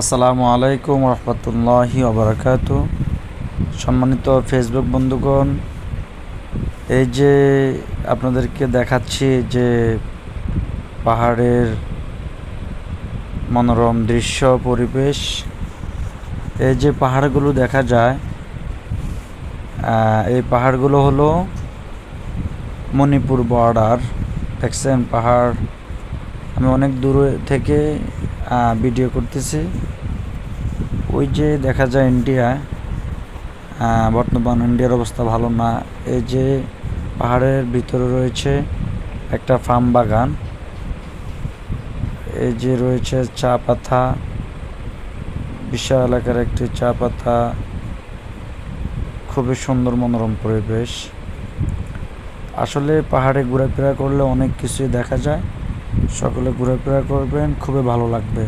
আসসালামু আলাইকুম রহমতুল্লাহি অবরাকাত সম্মানিত ফেসবুক বন্ধুগণ, এই যে আপনাদেরকে দেখাচ্ছি যে পাহাড়ের মনোরম দৃশ্য, পরিবেশ, এই যে পাহাড়গুলো দেখা যায় এই পাহাড়গুলো হলো মণিপুর বর্ডার। দেখছেন পাহাড়, আমি অনেক দূরে থেকে ভিডিও করতেছি। ওই যে দেখা যায় ইন্ডিয়া বর্তমান ইন্ডিয়ার অবস্থা ভালো না। এই যে পাহাড়ের ভিতরে রয়েছে একটা ফার্ম বাগান। এই যে রয়েছে চা পাতা, বিশাল এলাকার একটি চা পাতা। খুবই সুন্দর মনোরম পরিবেশ। আসলে পাহাড়ে ঘোরাফেরা করলে অনেক কিছুই দেখা যায়। সকলে ঘোরাফেরা করবেন, খুবই ভালো লাগবে।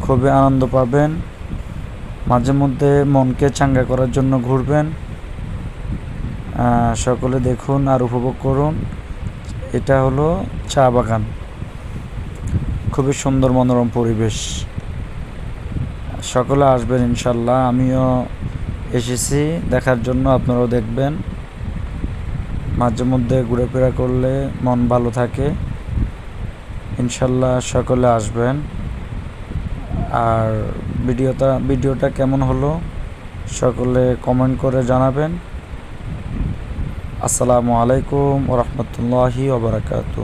খুবই আনন্দ পাবেন। মাঝে মধ্যে মনকে চাঙ্গা করার জন্য ঘুরবেন। সকলে দেখুন আর উপভোগ করুন। এটা হলো চা বাগান। খুবই সুন্দর মনোরম পরিবেশ। সকলে আসবেন ইনশাল্লাহ, আমিও এসেছি, দেখার জন্য আপনারাও দেখবেন। মাঝে মধ্যে ঘোরাফেরা করলে মন ভালো থাকে। ইনশাল্লাহ সকলে আসবেন। আর ভিডিওটা ভিডিওটা কেমন হলো সকলে কমেন্ট করে জানাবেন। আসসালামু আলাইকুম রহমতুল্লাহি ওবরাকাতু